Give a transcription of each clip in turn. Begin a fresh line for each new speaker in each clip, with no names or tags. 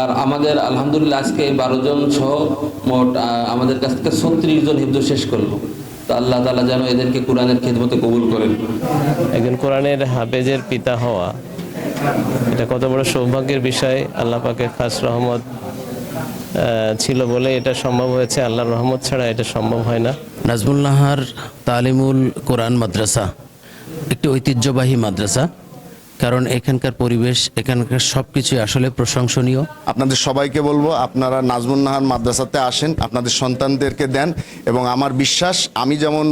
আর আমাদের আলহামদুলিল্লাহ আজকে বারো জন সহ মোট আমাদের কাছ থেকে ছত্রিশ জন হিফজ শেষ করল। তো আল্লাহ তালা যেন এদেরকে কোরআনের খেদমতে কবুল করেন।
একজন কোরআনের হাফেজের পিতা হওয়া এটা কত বড় সৌভাগ্যের বিষয়। আল্লাহ পাকের খাস রহমত ছিল বলে এটা সম্ভব হয়েছে। আল্লাহর রহমত ছাড়া এটা সম্ভব হয় না।
নাজমুল্লাহার তালিমুল কোরআন মাদ্রাসা একটি ঐতিহ্যবাহী মাদ্রাসা। কারণ এখানকার পরিবেশ এখানকার সব কিছুই আসলে প্রশংসনীয়।
আপনাদের সবাইকে বলব আপনারা নাজমুন নাহার মাদ্রাসাতে আসেন আপনাদের সন্তানদেরকে দেন এবং আমার বিশ্বাস আমি যেমন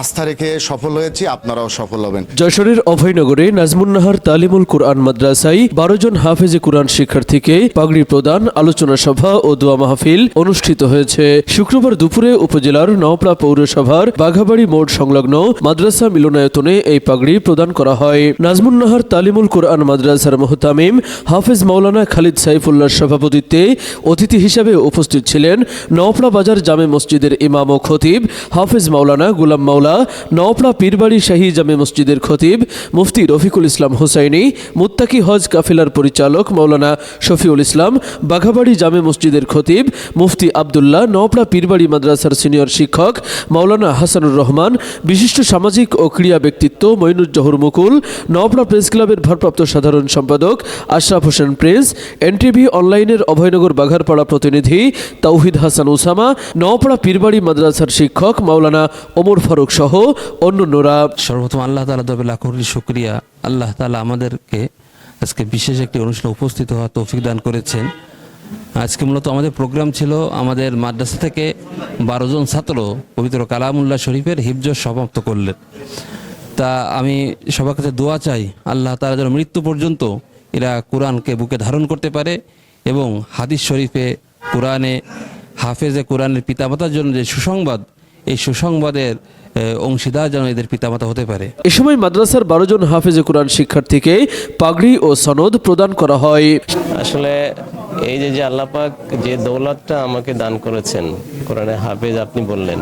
আস্থা রেখে সফল হয়েছি আপনারাও সফল হবেন।
যশোরের অভয়নগরে নাজমুন্নাহার তালিমুল কুরআন মাদ্রাসায় বারো জন হাফেজে কুরআন শিক্ষার্থীকে পাগড়ি প্রদান আলোচনা সভা ও দোয়া মাহফিল অনুষ্ঠিত হয়েছে। শুক্রবার দুপুরে উপজেলার নওপড়া পৌরসভার বাঘাবাড়ি মোড় সংলগ্ন মাদ্রাসা মিলনায়তনে এই পাগড়ি প্রদান করা হয়। নাজমুন্নাহার তালিমুল কুরআন মাদ্রাসার মোহতামিম হাফেজ মাওলানা খালিদ সাইফুল্লাহর সভাপতিত্বে অতিথি হিসেবে উপস্থিত ছিলেন নওপড়া বাজার জামে মসজিদের ইমাম ও খতিব হাফেজ মাওলানা গুলাম মাওলা, নওপড়া পীরবাড়ি শাহী জামে মসজিদের খতিব মুফতি রফিকুল ইসলাম হোসাইনি, মুত্তাকি হজ কাফিলার পরিচালক মাওলানা শফিউল ইসলাম, বাঘাবাড়ি জামে মসজিদের খতিব মুফতি আবদুল্লাহ, নওপড়া পীরবাড়ি মাদ্রাসার সিনিয়র শিক্ষক মাওলানা হাসানুর রহমান, বিশিষ্ট সামাজিক ও ক্রীড়া ব্যক্তিত্ব মইনুজ্জহুর মুকুল, নওপড়া প্রেস ক্লাবের ভারপ্রাপ্ত সাধারণ সম্পাদক আশরাফ হোসেন প্রিন্স, এনটিভি অনলাইনের অভয়নগর বাঘারপাড়া প্রতিনিধি তাওহিদ হাসান উসামা নওপাড়া পীরবাড়ি মাদ্রাসার শিক্ষক মাওলানা ওমর ফারুক সহ অন্যান্যরা।
সর্বপ্রথম আল্লাহ তালা তবে লাখ শুক্রিয়া। আল্লাহ তালা আমাদেরকে আজকে বিশেষ একটি অনুষ্ঠানে উপস্থিত হওয়া তৌফিক দান করেছেন। আজকে মূলত আমাদের প্রোগ্রাম ছিল আমাদের মাদ্রাসা থেকে বারো জন ছাত্র পবিত্র কালামুল্লাহ শরীফের হিফজ সমাপ্ত করলেন। তা আমি সবার কাছে দোয়া চাই আল্লাহ তারা যেন মৃত্যু পর্যন্ত এরা কোরআনকে বুকে ধারণ করতে পারে এবং হাদিস শরীফে কোরআনে হাফেজে কোরআনের পিতামাতার জন্য যে সুসংবাদ এই সুসংবাদের অংশীদার যেন এদের পিতামাতা হতে পারে।
এ সময় মাদ্রাসার বারো জন হাফেজে কুরআন শিক্ষার্থীকে পাগড়ি ও সনদ প্রদান করা হয়।
আসলে এই যে যে আল্লাপাক যে দৌলতটা আমাকে দান করেছেন, কোরআনে হাফেজ আপনি বললেন,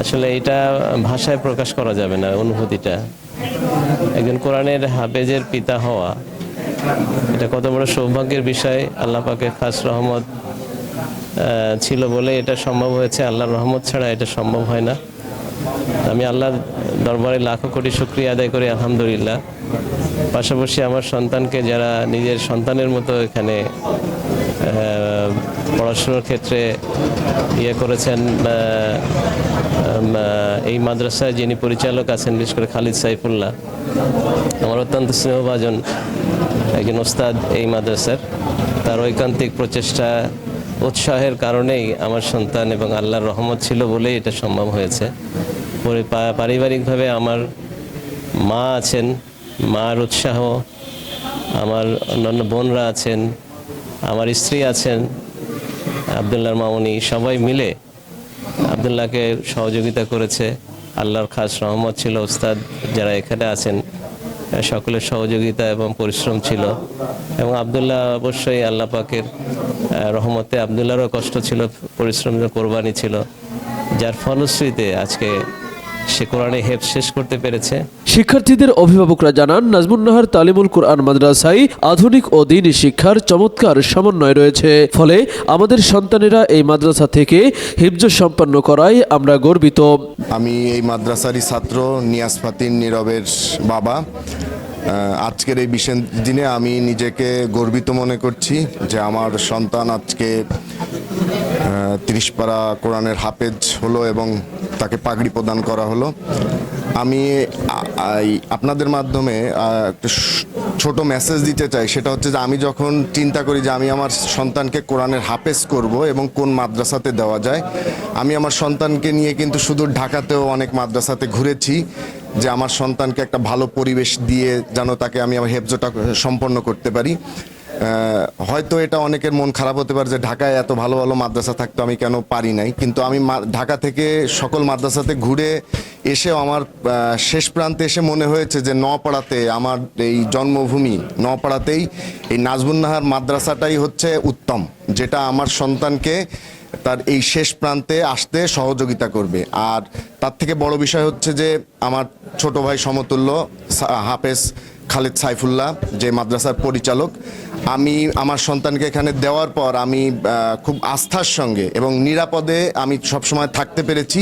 আসলে এটা ভাষায় প্রকাশ করা যাবে না, অনুভূতিটা। একজন কোরআনের হাফেজের পিতা হওয়া, এটা কত বড় সৌভাগ্যের বিষয়, আল্লাহ পাকের খাস রহমত ছিল বলে এটা সম্ভব হয়েছে, আল্লাহর রহমত ছাড়া এটা সম্ভব হয় না। আমি আল্লাহ দরবারে লাখো কোটি শুক্রিয়া আদায় করি, আলহামদুলিল্লাহ। পাশাপাশি আমার সন্তানকে যারা নিজের সন্তানের মতো এখানে পড়াশুনোর ক্ষেত্রে ইয়ে করেছেন এই মাদ্রাসায় যিনি পরিচালক আছেন, বিশেষ করে খালিদ সাইফুল্লাহ, আমার অত্যন্ত স্নেহভাজন একজন ওস্তাদ এই মাদ্রাসার। তার ঐকান্তিক প্রচেষ্টা উৎসাহের কারণেই আমার সন্তান এবং আল্লাহর রহমত ছিল বলেই এটা সম্ভব হয়েছে। পরি- পারিবারিকভাবে আমার মা আছেন, মার উৎসাহ, আমার অন্যান্য বোনরা আছেন, আমার স্ত্রী আছেন আবদুল্লাহর মামনি সবাই মিলে আবদুল্লাহকে সহযোগিতা করেছে। আল্লাহর খাস রহমত ছিল ওস্তাদ যারা এখানে আছেন। সকলের সহযোগিতা এবং পরিশ্রম ছিল। এবং আবদুল্লাহ অবশ্যই আল্লাহ পাকের রহমতে আবদুল্লাহরও কষ্ট ছিল পরিশ্রম কোরবানি ছিল। যার ফলশ্রুতিতে আজকে সে কোরআনে হেফ শেষ করতে পেরেছে।
শিক্ষার্থীদের অভিভাবকরা জানান নাজমুন্নাহার তালিমুল কুরআন মাদ্রাসায় আধুনিক ও দিনী শিক্ষার চমৎকার সমন্বয় রয়েছে। ফলে আমাদের সন্তানেরা এই মাদ্রাসা থেকে হিফজ সম্পন্ন করায় আমরা গর্বিত।
আমি এই মাদ্রাসারই ছাত্র নিয়াজ ফাতিন নীরবের বাবা। আজকের এই বিশেষ দিনে আমি নিজেকে গর্বিত মনে করছি যে আমার সন্তান আজকে তিরিশপাড়া কোরআনের হাফেজ হলো এবং তাকে পাগড়ি প্রদান করা হলো। আমি আপনাদের মাধ্যমে ছোট মেসেজ দিতে চাই। সেটা হচ্ছে যে আমি যখন চিন্তা করি যে আমি আমার সন্তানকে কোরআনের হাফেজ করব এবং কোন মাদ্রাসাতে দেওয়া যায়, আমি আমার সন্তানকে নিয়ে কিন্তু শুধু ঢাকাতেও অনেক মাদ্রাসাতে ঘুরেছি যে আমার সন্তানকে একটা ভালো পরিবেশ দিয়ে যেন তাকে আমি আমার হেফজটা সম্পন্ন করতে পারি। হয়তো এটা অনেকের মন খারাপ হতে পারে যে ঢাকায় এত ভালো ভালো মাদ্রাসা থাকতো, আমি কেন পারি নাই? কিন্তু আমি ঢাকা থেকে সকল মাদ্রাসাতে ঘুরে এসেও আমার শেষ প্রান্তে এসে মনে হয়েছে যে নপাড়াতে আমার এই জন্মভূমি নপাড়াতেই এই নাজবুন্নাহার মাদ্রাসাটাই হচ্ছে উত্তম, যেটা আমার সন্তানকে তার এই শেষ প্রান্তে আসতে সহযোগিতা করবে। আর তার থেকে বড় বিষয় হচ্ছে যে আমার ছোট ভাই সমতুল্য হাফেজ খালেদ সাইফুল্লাহ, যে মাদ্রাসার পরিচালক, আমি আমার সন্তানকে এখানে দেওয়ার পর আমি খুব আস্থার সঙ্গে এবং নিরাপদে আমি সবসময় থাকতে পেরেছি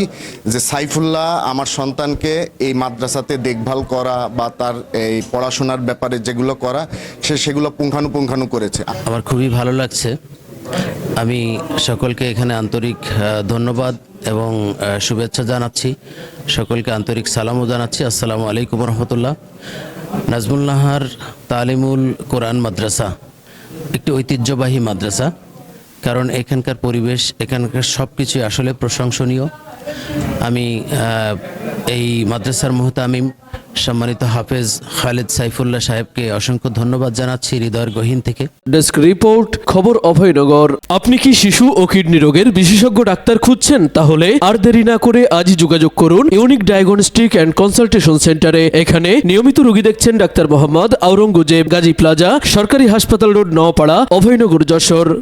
যে সাইফুল্লাহ আমার সন্তানকে এই মাদ্রাসাতে দেখভাল করা বা তার এই পড়াশোনার ব্যাপারে যেগুলো করা, সে সেগুলো পুঙ্খানুপুঙ্খানু করেছে।
আমার খুবই ভালো লাগছে। আমি সকলকে এখানে আন্তরিক ধন্যবাদ এবং শুভেচ্ছা জানাচ্ছি। সকলকে আন্তরিক সালামও জানাচ্ছি। আসসালামু আলাইকুম রহমতুল্লাহ। নাজমুল্লাহার তালিমুল কোরআন মাদ্রাসা, একটি ঐতিহ্যবাহী মাদ্রাসা, কারণ এখানকার পরিবেশ, এখানকার সব কিছুই আসলে প্রশংসনীয়। আমি এই মাদ্রাসার মুহতামিম সম্মানিত হাফেজ খালেদ সাইফুল্লাহ সাহেবকে অসংখ্য ধন্যবাদ জানাচ্ছি হৃদয়ের গহীন থেকে।
ডেস্ক রিপোর্ট, খবর অভয়নগর। আপনি কি শিশু ও কিডনি রোগের বিশেষজ্ঞ ডাক্তার খুঁজছেন? তাহলে আর দেরি না করে আজই যোগাযোগ করুন ইউনিক ডায়াগনস্টিক অ্যান্ড কনসালটেশন সেন্টারে। এখানে নিয়মিত রোগী দেখছেন ডাক্তার মোহাম্মদ আওরঙ্গজেব গাজী প্লাজা, সরকারি হাসপাতাল রোড নওপাড়া, অভয়নগর যশোর।